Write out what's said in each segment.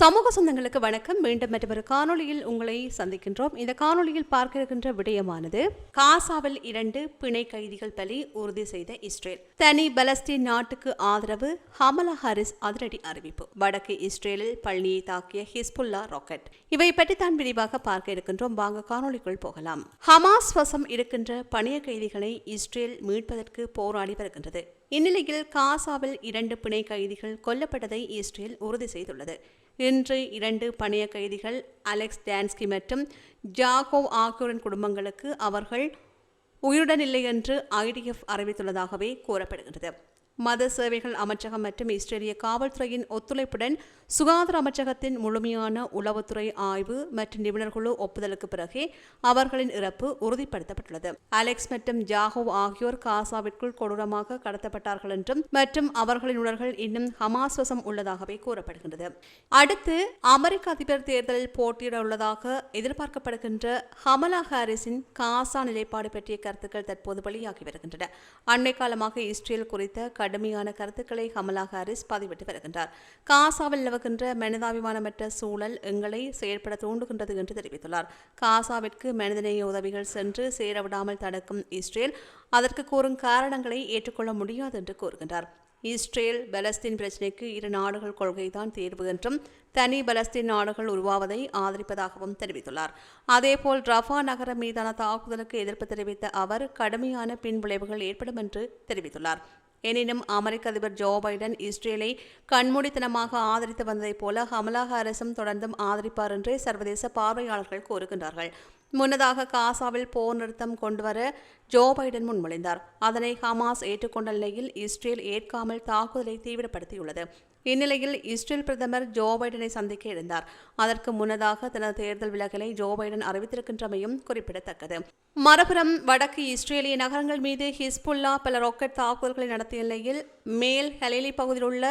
சமூக சொந்தங்களுக்கு வணக்கம். மீண்டும் மற்றொரு காணொளியில் உங்களை சந்திக்கின்றோம். இந்த காணொளியில் பார்க்க இருக்கின்ற விடயமானது காசாவில் இரண்டு பிணை கைதிகள் பலி உறுதி செய்த இஸ்ரேல். தனி பலஸ்தீன் நாட்டுக்கு ஆதரவு ஹமலா ஹாரிஸ் அதிரடி அறிவிப்பு. வடக்கு இஸ்ரேலில் பள்ளியை தாக்கிய ஹிஸ்புல்லா ராக்கெட். இவை பற்றி தான் விரிவாக பார்க்க இருக்கின்றோம். வாங்க காணொளிக்குள் போகலாம். ஹமாஸ் வசம் இருக்கின்ற பணிய கைதிகளை இஸ்ரேல் மீட்பதற்கு போராடி வருகின்றது. இந்நிலையில் காசாவில் இரண்டு பிணை கைதிகள் கொல்லப்பட்டதை இஸ்ரேல் உறுதி செய்துள்ளது. இன்று இரண்டு பணைய கைதிகள் அலெக்ஸ் டான்ஸ்கி மற்றும் ஜாகோவ் ஆகியோரின் குடும்பங்களுக்கு அவர்கள் உயிருடன் இல்லை என்று ஐடிஎஃப் அறிவித்துள்ளதாகவே கூறப்படுகிறது மத சேவைகள் அமைச்சகம் மற்றும் இஸ்ரேலிய காவல்துறையின் ஒத்துழைப்புடன் சுகாதார அமைச்சகத்தின் முழுமையான உளவுத்துறை ஆய்வு மற்றும் நிபுணர்குழு ஒப்புதலுக்கு பிறகே அவர்களின் இறப்பு உறுதிப்படுத்தப்பட்டுள்ளது. அலெக்ஸ் மற்றும் ஜாகோவ் ஆகியோர் காசாவிற்குள் கொடூரமாக கடத்தப்பட்டார்கள் என்றும் மற்றும் அவர்களின் உடல்கள் இன்னும் ஹமாஸ்வசம் உள்ளதாகவே கூறப்படுகின்றது. அடுத்து அமெரிக்க அதிபர் தேர்தலில் போட்டியிட உள்ளதாக எதிர்பார்க்கப்படுகின்ற ஹமலா ஹாரிஸின் காசா நிலைப்பாடு பற்றிய கருத்துக்கள் தற்போது வெளியாகி வருகின்றன. அண்மை காலமாக இஸ்ரேல் குறித்த கடுமையான கருத்துக்களை கமலா ஹாரிஸ் பதிவிட்டு வருகின்றார். காசாவில் நிலவுகின்ற மனிதாபிமானமற்ற சூழல் எங்களை செயற்பட தூண்டுகின்றது என்று தெரிவித்துள்ளார். காசாவிற்கு மனிதநேய உதவிகள் சென்று சேரவிடாமல் தடுக்கும் இஸ்ரேல் அதற்கு கூறும் காரணங்களை ஏற்றுக்கொள்ள முடியாது என்று கூறுகின்றார். இஸ்ரேல் பலஸ்தீன் பிரச்சினைக்கு இரு நாடுகள் கொள்கைதான் தீர்வு என்றும் தனி பலஸ்தீன் நாடுகள் உருவாவதை ஆதரிப்பதாகவும் தெரிவித்துள்ளார். அதேபோல் ரஃபா நகரம் மீதான தாக்குதலுக்கு எதிர்ப்பு தெரிவித்த அவர் கடுமையான பின்விளைவுகள் ஏற்படும் என்று தெரிவித்துள்ளார். எனினும் அமெரிக்க அதிபர் ஜோ பைடன் இஸ்ரேலை கண்மூடித்தனமாக ஆதரித்து வந்ததைப் போல ஹமலா அரசும் தொடர்ந்தும் ஆதரிப்பார் என்றே சர்வதேச பார்வையாளர்கள் கூறுகின்றார்கள். முன்னதாக காசாவில் போர் நிறுத்தம் கொண்டுவர ஜோ பைடன் முன்மொழிந்தார் அதனை ஹமாஸ் ஏற்றுக்கொண்ட நிலையில் இஸ்ரேல் ஏற்காமல் தாக்குதலை தீவிரப்படுத்தியுள்ளது. இந்நிலையில் இஸ்ரேல் பிரதமர் ஜோ பைடனை சந்திக்க இருந்தார் அதற்கு முன்னதாக தனது தேர்தல் விலகலை ஜோ பைடன் அறிவித்திருக்கின்றமையும் குறிப்பிடத்தக்கது. மறுபுறம் வடக்கு இஸ்ரேலிய நகரங்கள் மீது ஹிஸ்புல்லா பல ராக்கெட் தாக்குதல்களை நடத்திய நிலையில் மேல் ஹலேலி பகுதியில் உள்ள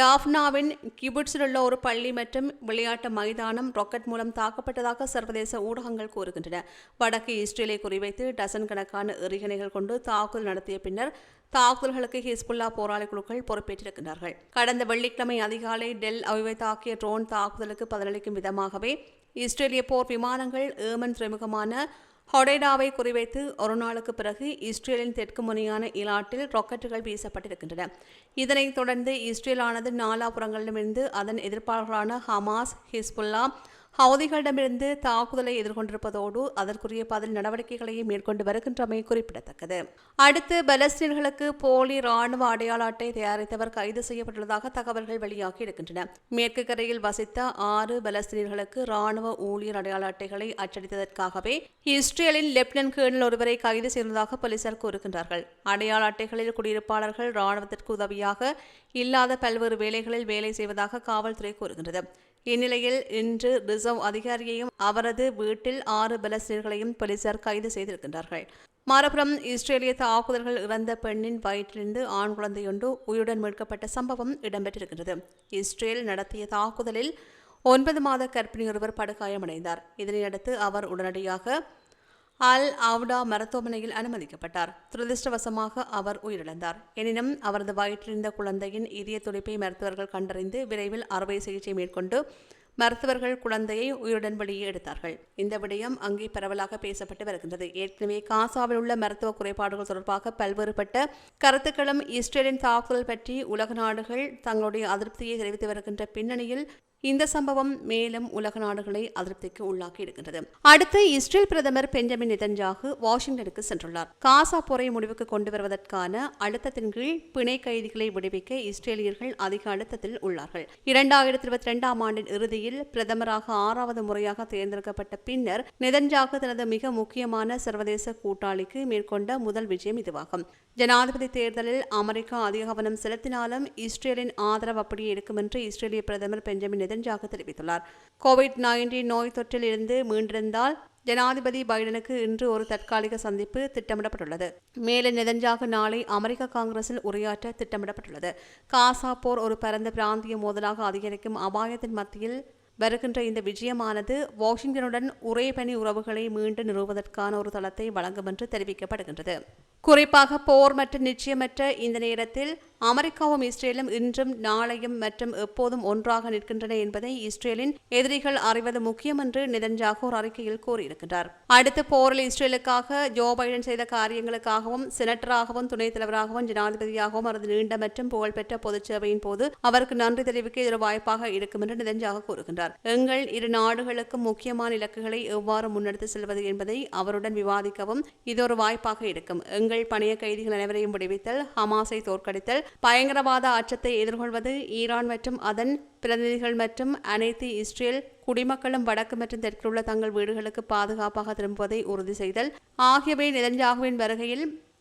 டாஃப்னாவின் கிபுட்ஸில் உள்ள ஒரு பள்ளி மற்றும் விளையாட்டு மைதானம் ராக்கெட் மூலம் தாக்கப்பட்டதாக சர்வதேச ஊடகங்கள் கூறுகின்றன. வடக்கு இஸ்ரேலை குறிவைத்து டசன் கணக்கான எறிகணைகள் கொண்டு தாக்குதல் நடத்திய பின்னர் தாக்குதல்களுக்கு ஹிஸ்புல்லா போராளி குழுக்கள் பொறுப்பேற்றிருக்கிறார்கள் கடந்த வெள்ளிக்கிழமை அதிகாலை டெல் அவிவை தாக்கிய ட்ரோன் தாக்குதலுக்கு பதிலளிக்கும் விதமாகவே இஸ்ரேலிய போர் விமானங்கள் ஏமன் துறைமுகமான ஹொடேடாவை குறிவைத்து ஒரு நாளுக்கு பிறகு இஸ்ரேலின் தெற்கு முனையான இலாட்டில் ராக்கெட்டுகள் வீசப்பட்டிருக்கின்றன. இதனைத் தொடர்ந்து இஸ்ரேலானது நாலாபுறங்களிடமிருந்து அதன் எதிர்ப்பாளர்களான ஹமாஸ் ஹிஸ்புல்லா ஹவுதிகளிடமிருந்து தாக்குதலை எதிர்கொண்டிருப்பதோடு அதற்குரிய பதில் நடவடிக்கைகளையும் மேற்கொண்டு வருகின்றமை குறிப்பிடத்தக்கது. அடுத்து பலஸ்தீன்களுக்கு போலி ராணுவ அடையாள அட்டை தயாரித்தவர் கைது செய்யப்பட்டுள்ளதாக தகவல்கள் வெளியாகி இருக்கின்றன. மேற்கு கரையில் வசித்த ஆறு பலஸ்தீனர்களுக்கு ராணுவ ஊழியர் அடையாள அட்டைகளை அச்சடித்ததற்காகவே இஸ்ரேலின் லெப்டினன்ட் கேர்னல் ஒருவரை கைது செய்ததாக போலீசார் கூறுகின்றார்கள். அடையாள அட்டைகளில் குடியிருப்பாளர்கள் ராணுவத்திற்கு உதவியாக இல்லாத பல்வேறு வேலைகளில் வேலை செய்வதாக காவல்துறை கூறுகின்றது. இந்நிலையில் இன்று ரிசர்வ் அதிகாரியையும் அவரது வீட்டில் ஆறு பலஸ்தீனர்களையும் போலீசார் கைது செய்திருக்கின்றார்கள். மறுபுறம் இஸ்ரேலிய தாக்குதல்கள் இறந்த பெண்ணின் வயிற்றிலிருந்து ஆண் குழந்தையொன்று உயிருடன் மீட்கப்பட்ட சம்பவம் இடம்பெற்றிருக்கின்றது. இஸ்ரேல் நடத்திய தாக்குதலில் ஒன்பது மாத கர்ப்பிணி ஒருவர் படுகாயமடைந்தார். இதனையடுத்து அவர் உடனடியாக அல் ஆவ்டா மருத்துவமனையில் அனுமதிக்கப்பட்டார். துரதிருஷ்டவசமாக அவர் உயிரிழந்தார். எனினும் அவரது வயிற்றிருந்த குழந்தையின் இதய துடிப்பை மருத்துவர்கள் கண்டறிந்து விரைவில் அறுவை சிகிச்சை மேற்கொண்டு மருத்துவர்கள் குழந்தையை உயிருடன் வெளியே எடுத்தார்கள். இந்த விடயம் அங்கே பரவலாக பேசப்பட்டு வருகின்றது. ஏற்கனவே காசாவில் உள்ள மருத்துவ குறைபாடுகள் தொடர்பாக பல்வேறுபட்ட கருத்துக்களும் இஸ்ரேலின் தாக்குதல் பற்றி உலக நாடுகள் தங்களுடைய அதிருப்தியை தெரிவித்து வருகின்ற பின்னணியில் இந்த சம்பவம் மேலும் உலக நாடுகளை அதிருப்திக்கு உள்ளாக்கி இருக்கின்றது அடுத்து இஸ்ரேல் பிரதமர் பெஞ்சமின் நிதன்ஜாகு வாஷிங்டனுக்கு சென்றுள்ளார். காசா போரை முடிவுக்கு கொண்டு வருவதற்கான அழுத்தத்தின் கீழ் பிணை கைதிகளை விடுவிக்க இஸ்ரேலியர்கள் அதிக அழுத்தத்தில் உள்ளார்கள். இரண்டாயிரத்தி இருபத்தி இரண்டாம் ஆண்டின் இறுதியில் பிரதமராக ஆறாவது முறையாக தேர்ந்தெடுக்கப்பட்ட பின்னர் நிதன்ஜாகு தனது மிக முக்கியமான சர்வதேச கூட்டாளிக்கு மேற்கொண்ட முதல் விஜயம் இதுவாகும். ஜனாதிபதி தேர்தலில் அமெரிக்கா அதிக கவனம் செலுத்தினாலும் இஸ்ரேலின் ஆதரவு அப்படியே இருக்கும் என்று இஸ்ரேலிய பிரதமர் பெஞ்சமின் நெதன்ஜாக தெரிவித்துள்ளார். கோவிட் நைன்டீன் நோய் தொற்றில் இருந்து மீண்டிருந்தால் ஜனாதிபதி பைடனுக்கு இன்று ஒரு தற்காலிக சந்திப்பு திட்டமிடப்பட்டுள்ளது. மேலும் நெதஞ்சாக நாளை அமெரிக்க காங்கிரஸில் உரையாற்ற திட்டமிடப்பட்டுள்ளது. காசா போர் ஒரு பரந்த பிராந்திய மோதலாக அதிகரிக்கும் அபாயத்தின் மத்தியில் வருகின்ற இந்த விஜயமானது வாஷிங்டனுடன் உரைபணி உறவுகளை மீண்டும் நிறுவுவதற்கான ஒரு தளத்தை வழங்கும் என்று தெரிவிக்கப்படுகின்றது. குறிப்பாக போர் மற்றும் நிச்சயமற்ற இந்த நேரத்தில் அமெரிக்காவும் இஸ்ரேலும் இன்றும் நாளையும் மற்றும் எப்போதும் ஒன்றாக நிற்கின்றன என்பதை இஸ்ரேலின் எதிரிகள் அறிவது முக்கியம் என்று நிதன் ஜாகூர் அறிக்கையில் கூறியிருக்கிறார் அடுத்த போரில் இஸ்ரேலுக்காக ஜோ பைடன் செய்த காரியங்களுக்காகவும் செனட்டராகவும் துணைத் தலைவராகவும் ஜனாதிபதியாகவும் அவரது நீண்ட மற்றும் புகழ்பெற்ற பொதுச் சேவையின் போது அவருக்கு நன்றி தெரிவிக்க இது ஒரு வாய்ப்பாக இருக்கும் என்று நிதன்ஜாக கூறுகின்றார். எங்கள் இரு நாடுகளுக்கும் முக்கியமான இலக்குகளை எவ்வாறு முன்னெடுத்து செல்வது என்பதை அவருடன் விவாதிக்கவும் இது ஒரு வாய்ப்பாக இருக்கும். எங்கள் பணைய கைதிகள் அனைவரையும் விடுவித்தல் ஹமாஸை தோற்கடித்தல் பயங்கரவாத அச்சத்தை எதிர்கொள்வது ஈரான் மற்றும் அதன் பிரதிநிதிகள் மற்றும் அனைத்து இஸ்ரேல் குடிமக்களும் வடக்கு மற்றும் தெற்கில் உள்ள தங்கள் வீடுகளுக்கு பாதுகாப்பாக திரும்புவதை உறுதி செய்தல். ஆகியவை நிதன்ஜாகுவின் வருகையில்